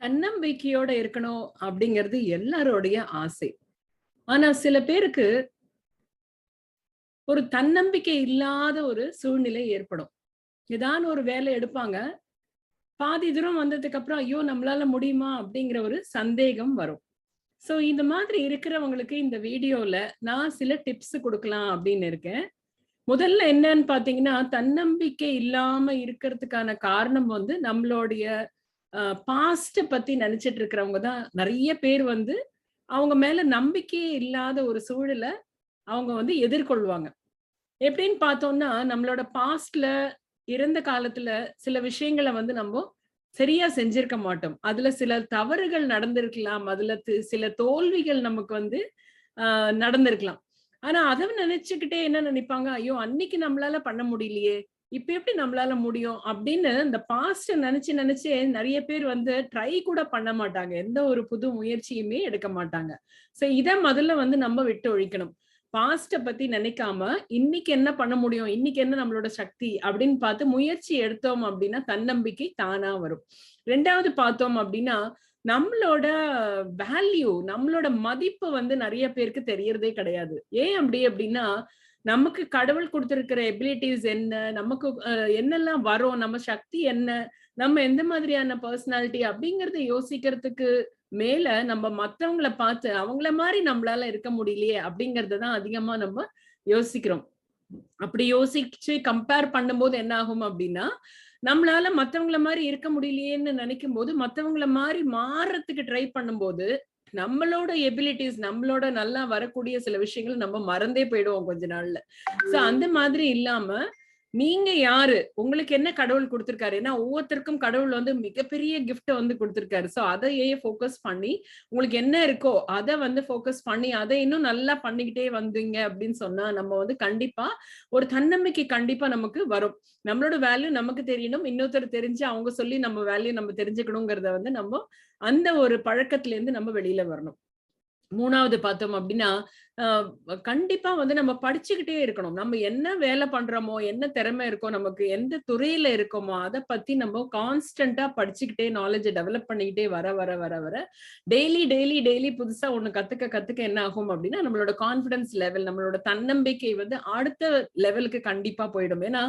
தன்னம்பிக்கையோட இருக்கணும் அப்படிங்கிறது எல்லாரோடைய ஆசை. ஆனா சில பேருக்கு ஒரு தன்னம்பிக்கை இல்லாத ஒரு சூழ்நிலை ஏற்படும். ஏதான ஒரு வேலை எடுப்பாங்க. பாதி தூரம் வந்ததுக்கு அப்புறம் ஐயோ நம்மளால முடியுமா? அப்படிங்கிற ஒரு சந்தேகம் வரும். சோ இந்த மாதிரி இருக்கிறவங்களுக்கு இந்த வீடியோல நான் சில டிப்ஸ் கொடுக்கலாம் அப்படின்னு இருக்கேன். முதல்ல என்னன்னு பாத்தீங்கன்னா தன்னம்பிக்கை இல்லாம இருக்கிறதுக்கான காரணம் வந்து நம்மளுடைய பாஸ்ட பத்தி நினைச்சிட்டு இருக்கிறவங்க தான் நிறைய பேர் வந்து அவங்க மேல நம்பிக்கையே இல்லாத ஒரு சூழலை அவங்க வந்து எதிர்கொள்வாங்க. எப்படின்னு பார்த்தோம்னா நம்மளோட பாஸ்ட்ல இறந்த காலத்துல சில விஷயங்களை வந்து நம்ம சரியா செஞ்சிருக்க மாட்டோம். அதுல சில தவறுகள் நடந்திருக்கலாம். அதுல சில தோல்விகள் நமக்கு வந்து ஆஹ் நடந்திருக்கலாம். ஆனா அதை நினைச்சுக்கிட்டே என்ன நினைப்பாங்க? ஐயோ அன்னைக்கு நம்மளால பண்ண முடியலையே. இப்ப எப்படி நம்மளால முடியும் அப்படின்னு இந்த பாஸ்ட நினைச்சு நினைச்சே நிறைய பேர் வந்து ட்ரை கூட பண்ண மாட்டாங்க. எந்த ஒரு புது முயற்சியுமே எடுக்க மாட்டாங்க. சோ இத முதல்ல வந்து நம்ம விட்டு ஒழிக்கணும். பாஸ்ட பத்தி நினைக்காம இன்னைக்கு என்ன பண்ண முடியும்? இன்னைக்கு என்ன நம்மளோட சக்தி? அப்படின்னு பார்த்து முயற்சி எடுத்தோம் அப்படின்னா தன்னம்பிக்கை தானா வரும். ரெண்டாவது பார்த்தோம் அப்படின்னா நம்மளோட வேல்யூ நம்மளோட மதிப்பு வந்து நிறைய பேருக்கு தெரியறதே கிடையாது. ஏன் அப்படி அப்படின்னா நமக்கு கடவுள் கொடுத்திருக்கிற எபிலிட்டிஸ் என்ன? நமக்கு என்னெல்லாம் வரும்? நம்ம சக்தி என்ன? நம்ம எந்த மாதிரியான பர்சனாலிட்டி அப்படிங்கறத யோசிக்கிறதுக்கு மேல நம்ம மத்தவங்களை பார்த்து அவங்கள மாதிரி நம்மளால இருக்க முடியலையே அப்படிங்கறத தான் அதிகமா நம்ம யோசிக்கிறோம். அப்படி யோசிச்சு கம்பேர் பண்ணும்போது என்ன ஆகும் அப்படின்னா நம்மளால மத்தவங்கள மாதிரி இருக்க முடியலையேன்னு நினைக்கும் போது மத்தவங்கள மாதிரி மாறுறதுக்கு ட்ரை பண்ணும்போது நம்மளோட எபிலிட்டிஸ் நம்மளோட நல்லா வரக்கூடிய சில விஷயங்கள் நம்ம மறந்தே போயிடுவோம் கொஞ்ச நாள்ல. சோ அந்த மாதிரி இல்லாம நீங்க யாரு? உங்களுக்கு என்ன கடவுள் கொடுத்திருக்காரு? ஏன்னா ஒவ்வொருத்தருக்கும் கடவுள் வந்து மிகப்பெரிய கிஃப்ட் வந்து கொடுத்திருக்காரு. சோ அதையே ஃபோக்கஸ் பண்ணி உங்களுக்கு என்ன இருக்கோ அதை வந்து ஃபோக்கஸ் பண்ணி அதை இன்னும் நல்லா பண்ணிக்கிட்டே வந்தீங்க அப்படின்னு சொன்னா நம்ம வந்து கண்டிப்பா ஒரு தன்னம்பிக்கை கண்டிப்பா நமக்கு வரும். நம்மளோட வேல்யூ நமக்கு தெரியணும். இன்னொருத்தர் தெரிஞ்சு அவங்க சொல்லி நம்ம வேல்யூ நம்ம தெரிஞ்சுக்கணுங்கிறத வந்து நம்ம அந்த ஒரு பழக்கத்துல இருந்து நம்ம வெளியில வரணும். மூணாவது பார்த்தோம் அப்படின்னா கண்டிப்பா வந்து நம்ம படிச்சுக்கிட்டே இருக்கணும். நம்ம என்ன வேலை பண்றோமோ என்ன திறமை இருக்கோ நமக்கு எந்த துறையில இருக்கோமோ அதை பத்தி நம்ம கான்ஸ்டன்டா படிச்சுக்கிட்டே நாலேஜ் டெவலப் பண்ணிக்கிட்டே வர வர வர வர டெய்லி டெய்லி டெய்லி புதுசா ஒண்ணு கத்துக்க கத்துக்க என்ன ஆகும் அப்படின்னா நம்மளோட கான்பிடன்ஸ் லெவல் நம்மளோட தன்னம்பிக்கை வந்து அடுத்த லெவலுக்கு கண்டிப்பா போயிடும். ஏன்னா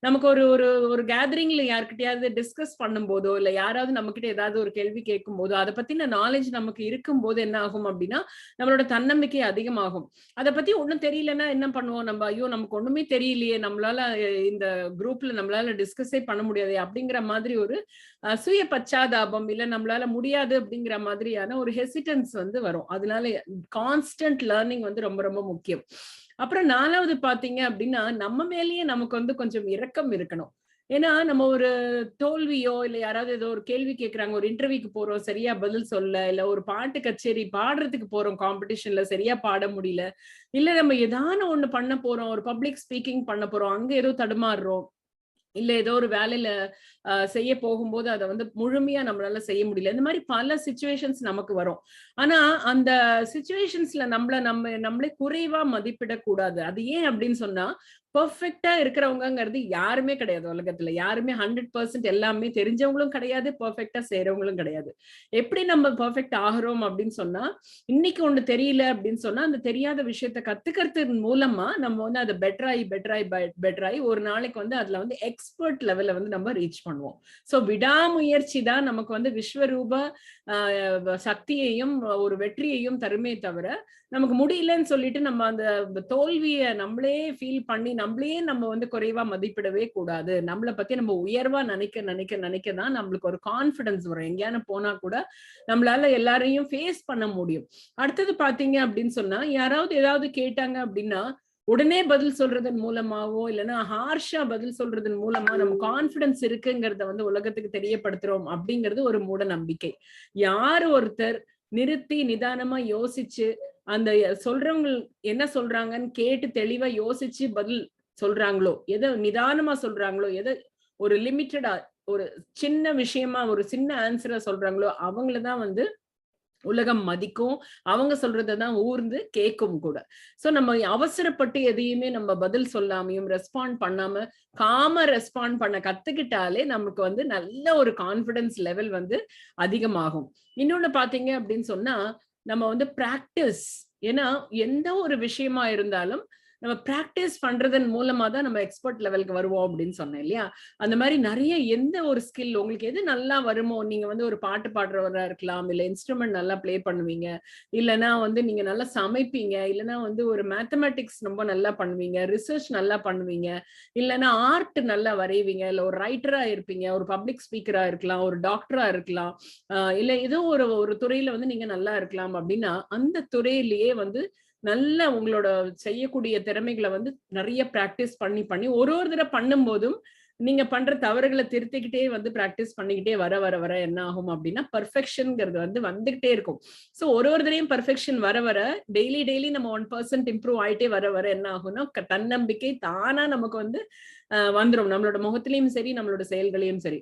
நமக்கு ஒரு ஒரு ஒரு கேதரிங்ல யாருக்கிட்டயாவது டிஸ்கஸ் பண்ணும் போதோ இல்ல யாராவது நம்ம கிட்ட ஏதாவது ஒரு கேள்வி கேட்கும் போதோ அதை பத்தின நாலேஜ் நமக்கு இருக்கும் போது என்ன ஆகும் அப்படின்னா நம்மளோட தன்னம்பிக்கை அதிகமாகும். அதை பத்தி ஒண்ணும் தெரியலன்னா என்ன பண்ணுவோம்? நம்ம ஐயோ நமக்கு ஒண்ணுமே தெரியலையே. நம்மளால இந்த குரூப்ல நம்மளால டிஸ்கஸே பண்ண முடியாது அப்படிங்கிற மாதிரி ஒரு சுய பச்சாதாபம் இல்ல நம்மளால முடியாது அப்படிங்கிற மாதிரியான ஒரு ஹெசிடன்ஸ் வந்து வரும். அதனால கான்ஸ்டன்ட் லேர்னிங் வந்து ரொம்ப ரொம்ப முக்கியம். அப்புறம் நாலாவது பாத்தீங்க அப்படின்னா நம்ம மேலேயே நமக்கு வந்து கொஞ்சம் இரக்கம் இருக்கணும். ஏன்னா நம்ம ஒரு தோல்வியோ இல்ல யாராவது ஏதோ ஒரு கேள்வி கேட்கறாங்க ஒரு இன்டர்வியூக்கு போறோம் சரியா பதில் சொல்ல இல்ல ஒரு பாட்டு கச்சேரி பாடுறதுக்கு போறோம் காம்படிஷன்ல சரியா பாட முடியல இல்ல நம்ம ஏதான ஒண்ணு பண்ண போறோம் ஒரு பப்ளிக் ஸ்பீக்கிங் பண்ண போறோம் அங்க ஏதோ தடுமாறுறோம் இல்ல ஏதோ ஒரு வேலையில செய்ய போகும்போது அதை வந்து முழுமையா நம்மளால செய்ய முடியல இந்த மாதிரி பல சுச்சுவேஷன்ஸ் நமக்கு வரும். ஆனா அந்த சுச்சுவேஷன்ஸ்ல நம்மள நம்ம நம்மளே குறைவா மதிப்பிடக்கூடாது. அது ஏன் அப்படின்னு சொன்னா பர்ஃபெக்டா இருக்கிறவங்கிறது யாருமே கிடையாது உலகத்துல. யாருமே ஹண்ட்ரட் பர்சன்ட் எல்லாமே தெரிஞ்சவங்களும் கிடையாது பர்ஃபெக்டா செய்யறவங்களும் கிடையாது. எப்படி நம்ம பர்ஃபெக்ட் ஆகிறோம் அப்படின்னு சொன்னா இன்னைக்கு ஒண்ணு தெரியல அப்படின்னு சொன்னா அந்த தெரியாத விஷயத்த கத்துக்கிறது மூலமா நம்ம வந்து அதை பெட்டராகி பெட்டராகி பெட்டராகி ஒரு நாளைக்கு வந்து அதுல வந்து எக்ஸ்பர்ட் லெவல்ல வந்து நம்ம ரீச் பண்ணுவோம். சோ விடாமுயற்சி தான் நமக்கு வந்து விஸ்வரூப சக்தியையும் ஒரு வெற்றியையும் தருமே தவிர நமக்கு முடியலன்னு சொல்லிட்டு நம்ம அந்த தோல்வியை நம்மளே ஃபீல் பண்ணி நம்மளையே நம்ம வந்து குறைவா மதிப்பிடவே கூடாது. நம்மளை பத்தி நம்ம உயர்வா நினைக்க நினைக்க நினைக்க தான் நம்மளுக்கு ஒரு கான்பிடன்ஸ் வரும். எங்கேயான போனா கூட நம்மளால எல்லாரையும் ஃபேஸ் பண்ண முடியும். அடுத்தது பாத்தீங்க அப்படின்னு சொன்னா யாராவது ஏதாவது கேட்டாங்க அப்படின்னா உடனே பதில் சொல்றதன் மூலமாவோ இல்லைன்னா ஹார்ஷா பதில் சொல்றதன் மூலமா நம்ம கான்பிடன்ஸ் இருக்குங்கிறத வந்து உலகத்துக்கு தெரியப்படுத்துறோம் அப்படிங்கிறது ஒரு மூட நம்பிக்கை. யார் ஒருத்தர் நிறுத்தி நிதானமா யோசிச்சு அந்த சொல்றவங்க என்ன சொல்றாங்கன்னு கேட்டு தெளிவா யோசிச்சு பதில் சொல்றாங்களோ? எதை நிதானமா சொல்றாங்களோ? எதை ஒரு லிமிட்டடா ஒரு சின்ன விஷயமா ஒரு சின்ன ஆன்சரா சொல்றாங்களோ? அவங்களதான் வந்து உலகம் மதிக்கும். அவங்க சொல்றதை தான் ஊர்ந்து கேட்கும் கூட. சோ நம்ம அவசரப்பட்டு எதையுமே நம்ம பதில் சொல்லாமையும் ரெஸ்பாண்ட் பண்ணாம காம ரெஸ்பாண்ட் பண்ண கத்துக்கிட்டாலே நமக்கு வந்து நல்ல ஒரு கான்பிடன்ஸ் லெவல் வந்து அதிகமாகும். இன்னொன்னு பாத்தீங்க அப்படின்னு சொன்னா நம்ம வந்து பிராக்டிஸ் ஏன்னா எந்த ஒரு விஷயமா இருந்தாலும் நம்ம ப்ராக்டிஸ் பண்றதன் மூலமா தான் நம்ம எக்ஸ்பர்ட் லெவலுக்கு வருவோம் அப்படின்னு சொன்னேன் இல்லையா? அந்த மாதிரி நிறைய எந்த ஒரு ஸ்கில் உங்களுக்கு எது நல்லா வருமோ நீங்க வந்து ஒரு பாட்டு பாடுறவரா இருக்கலாம் இல்ல இன்ஸ்ட்ருமெண்ட் நல்லா ப்ளே பண்ணுவீங்க இல்லைன்னா வந்து நீங்க நல்லா சமைப்பீங்க இல்லைன்னா வந்து ஒரு மேத்தமெட்டிக்ஸ் ரொம்ப நல்லா பண்ணுவீங்க ரிசர்ச் நல்லா பண்ணுவீங்க இல்லைன்னா ஆர்ட் நல்லா வரைவீங்க இல்ல ஒரு ரைட்டரா இருப்பீங்க ஒரு பப்ளிக் ஸ்பீக்கரா இருக்கலாம் ஒரு டாக்டரா இருக்கலாம் இல்ல ஏதோ ஒரு ஒரு துறையில வந்து நீங்க நல்லா இருக்கலாம் அப்படின்னா அந்த துறையிலேயே வந்து நல்ல உங்களோட செய்யக்கூடிய திறமைகளை வந்து நிறைய பிராக்டிஸ் பண்ணி பண்ணி ஒரு ஒரு தடவை பண்ணும் போதும் நீங்க பண்ற தவறுகளை திருத்திக்கிட்டே வந்து பிராக்டிஸ் பண்ணிக்கிட்டே வர வர வர என்ன ஆகும் அப்படின்னா பர்ஃபெக்ஷன்ங்கிறது வந்து வந்துகிட்டே இருக்கும். ஸோ ஒரு ஒரு தடையும் பர்ஃபெக்ஷன் வர வர டெய்லி டெய்லி நம்ம ஒன் பர்சன்ட் இம்ப்ரூவ் ஆயிட்டே வர வர என்ன ஆகும்னா தன்னம்பிக்கை தானா நமக்கு வந்து வந்துடும் நம்மளோட முகத்திலையும் சரி நம்மளோட செயல்களையும் சரி.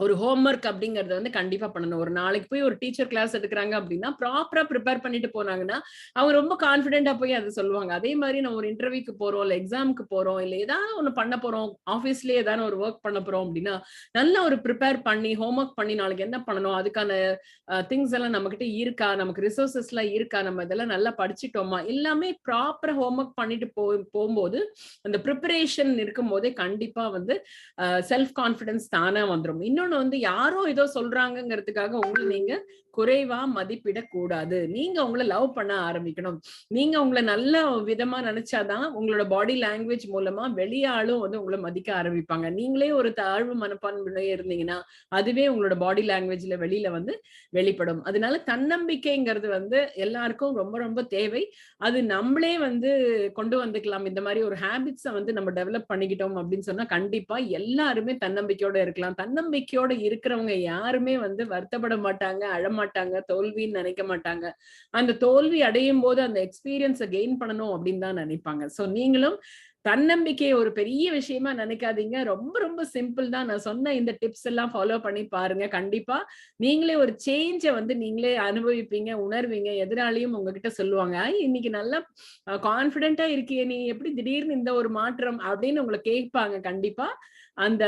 ஒரு ஹோம்ஒர்க் அப்படிங்கறத வந்து கண்டிப்பா பண்ணணும். ஒரு நாளைக்கு போய் ஒரு டீச்சர் கிளாஸ் எடுக்கிறாங்க அப்படின்னா ப்ராப்பரா ப்ரிப்பேர் பண்ணிட்டு போனாங்கன்னா அவங்க ரொம்ப கான்பிடென்டா போய் அதை சொல்லுவாங்க. அதே மாதிரி நம்ம ஒரு இன்டர்வியூக்கு போறோம் இல்ல எக்ஸாமுக்கு போறோம் இல்ல ஏதாவது ஒண்ணு பண்ண போறோம் ஆஃபீஸ்லயே ஏதாவது ஒரு ஒர்க் பண்ண போறோம் அப்படின்னா நல்ல ஒரு ப்ரிப்பேர் பண்ணி ஹோம்ஒர்க் பண்ணி நாளைக்கு என்ன பண்ணணும் அதுக்கான திங்ஸ் எல்லாம் நம்ம கிட்ட இருக்கா நமக்கு ரிசோர்சஸ் எல்லாம் இருக்கா நம்ம இதெல்லாம் நல்லா படிச்சுட்டோமா எல்லாமே ப்ராப்பரா ஹோம்ஒர்க் பண்ணிட்டு போ போகும்போது அந்த ப்ரிப்பரேஷன் இருக்கும் போதே கண்டிப்பா வந்து செல்ஃப் கான்பிடன்ஸ் தானா வந்துடும் இன்னொன்னு வந்து யாரோ ஏதோ சொல்றாங்கிறதுக்காக உங்களை நீங்க குறைவா மதிப்பிடக்கூடாது. நீங்க உங்களை லவ் பண்ண ஆரம்பிக்கணும். நீங்க உங்களை நல்ல விதமா நினைச்சாதான் உங்களோட பாடி லாங்குவேஜ் மூலமா வெளியாலும் வந்து உங்களை மதிக்க ஆரம்பிப்பாங்க. நீங்களே ஒரு தாழ்வு மனப்பான்மையிலே இருந்தீங்கன்னா அதுவே உங்களோட பாடி லாங்குவேஜ்ல வெளியில வந்து வெளிப்படும். அதனால தன்னம்பிக்கைங்கிறது வந்து எல்லாருக்கும் ரொம்ப ரொம்ப தேவை. அது நம்மளே வந்து கொண்டு வந்துக்கலாம். இந்த மாதிரி ஒரு ஹேபிட்ஸை வந்து நம்ம டெவலப் பண்ணிக்கிட்டோம் அப்படின்னு சொன்னா கண்டிப்பா எல்லாருமே தன்னம்பிக்கையோட இருக்கலாம். தன்னம்பிக்கையோட இருக்கிறவங்க யாருமே வந்து வருத்தப்பட மாட்டாங்க அழமாட்டாங்க மாட்டாங்க தோல்வின்னு நினைக்க மாட்டாங்க. அந்த தோல்வி அடையும் போது அந்த எக்ஸ்பீரியன்ஸை கெயின் பண்ணணும் அப்படின்னு தான் நினைப்பாங்க. ஸோ நீங்களும் தன்னம்பிக்கையை ஒரு பெரிய விஷயமா நினைக்காதீங்க. ரொம்ப ரொம்ப சிம்பிள் தான். நான் சொன்ன இந்த டிப்ஸ் எல்லாம் ஃபாலோ பண்ணி பாருங்க. கண்டிப்பா நீங்களே ஒரு சேஞ்சை வந்து நீங்களே அனுபவிப்பீங்க உணர்வீங்க. எதிராளியும் உங்ககிட்ட சொல்லுவாங்க இன்னைக்கு நல்லா கான்பிடென்டா இருக்கிய நீ. எப்படி திடீர்னு இந்த ஒரு மாற்றம்? அப்படின்னு உங்களை கேட்பாங்க. கண்டிப்பா அந்த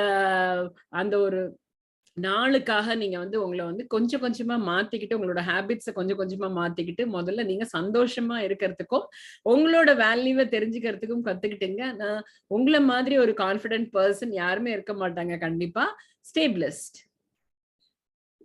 அந்த ஒரு நாளுக்காக நீங்க வந்து உங்களை வந்து கொஞ்சம் கொஞ்சமா மாத்திக்கிட்டு உங்களோட ஹேபிட்ஸை கொஞ்சம் கொஞ்சமா மாத்திக்கிட்டு முதல்ல நீங்க சந்தோஷமா இருக்கிறதுக்கும் உங்களோட வேல்யூவை தெரிஞ்சுக்கிறதுக்கும் கத்துக்கிட்டுங்க. நான் உங்களை மாதிரி ஒரு கான்பிடென்ட் பர்சன் யாருமே இருக்க மாட்டாங்க கண்டிப்பா. ஸ்டேபிளிஸ்ட்